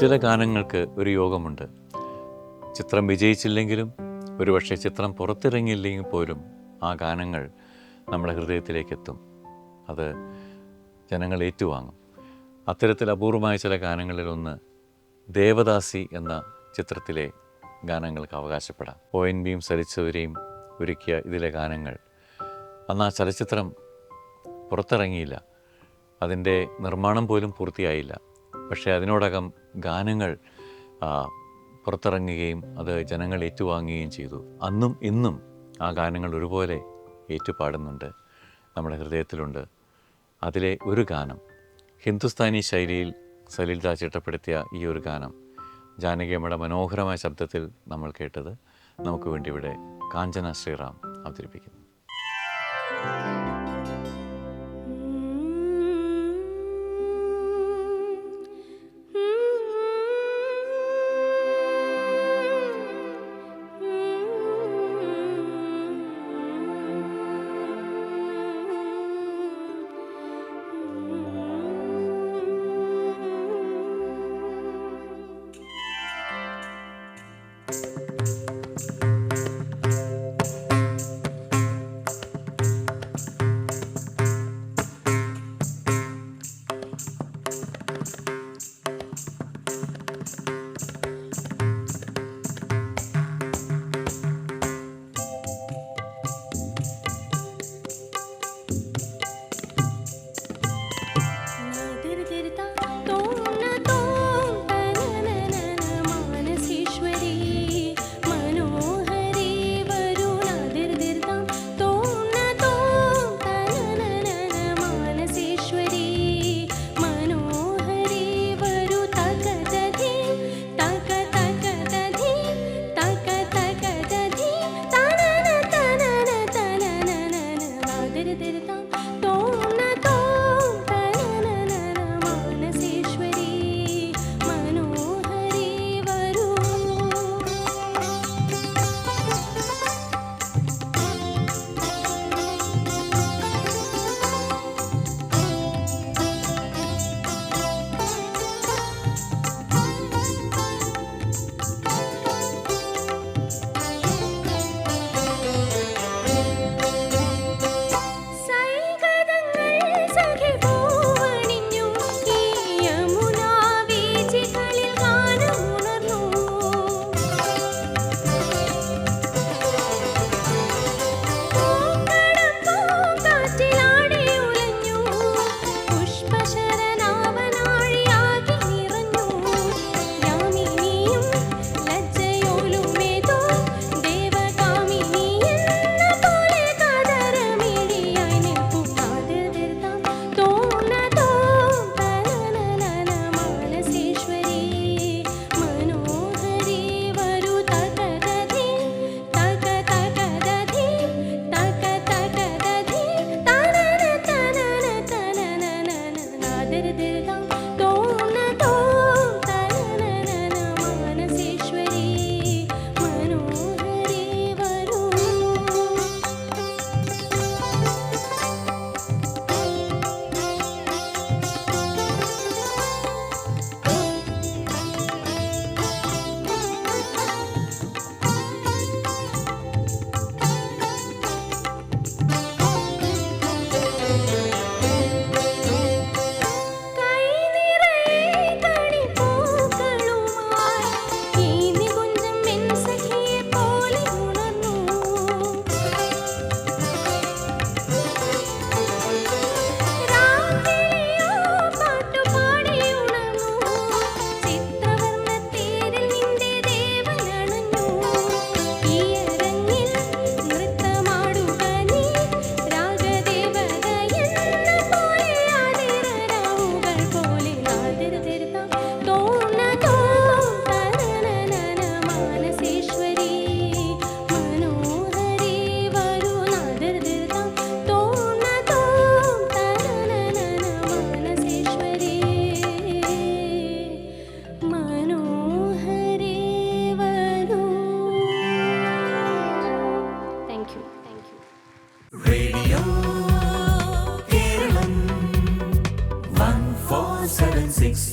ചില ഗാനങ്ങൾക്ക് ഒരു യോഗമുണ്ട്. ചിത്രം വിജയിച്ചില്ലെങ്കിലും ഒരുപക്ഷെ ചിത്രം പുറത്തിറങ്ങിയില്ലെങ്കിൽ പോലും ആ ഗാനങ്ങൾ നമ്മുടെ ഹൃദയത്തിലേക്ക് എത്തും അത് ജനങ്ങൾ ഏറ്റുവാങ്ങും. അത്തരത്തിൽ അപൂർവമായ ചില ഗാനങ്ങളിലൊന്ന് ദേവദാസി എന്ന ചിത്രത്തിലെ ഗാനങ്ങൾക്ക് അവകാശപ്പെടാം. ഒ എൻ ബിയും സരിച്ചവരെയും ഒരുക്കിയ ഇതിലെ ഗാനങ്ങൾ. അന്ന് ആ ചലച്ചിത്രം പുറത്തിറങ്ങിയില്ല. അതിന്റെ നിർമ്മാണം പോലും പൂർത്തിയായില്ല. പക്ഷേ അതിനോടകം ഗാനങ്ങൾ പുറത്തിറങ്ങുകയും അത് ജനങ്ങൾ ഏറ്റുവാങ്ങുകയും ചെയ്തു. അന്നും ഇന്നും ആ ഗാനങ്ങൾ ഒരുപോലെ ഏറ്റുപാടുന്നുണ്ട് നമ്മുടെ ഹൃദയത്തിലുണ്ട്. അതിലെ ഒരു ഗാനം ഹിന്ദുസ്ഥാനി ശൈലിയിൽ സലിൽദ ചിട്ടപ്പെടുത്തിയ ഈ ഒരു ഗാനം ജാനകിയമ്മയുടെ മനോഹരമായ ശബ്ദത്തിൽ നമ്മൾ കേട്ടത് നമുക്ക് വേണ്ടി ഇവിടെ കാഞ്ചന ശ്രീറാം അവതരിപ്പിക്കുന്നു. Radio Keralam one four seven six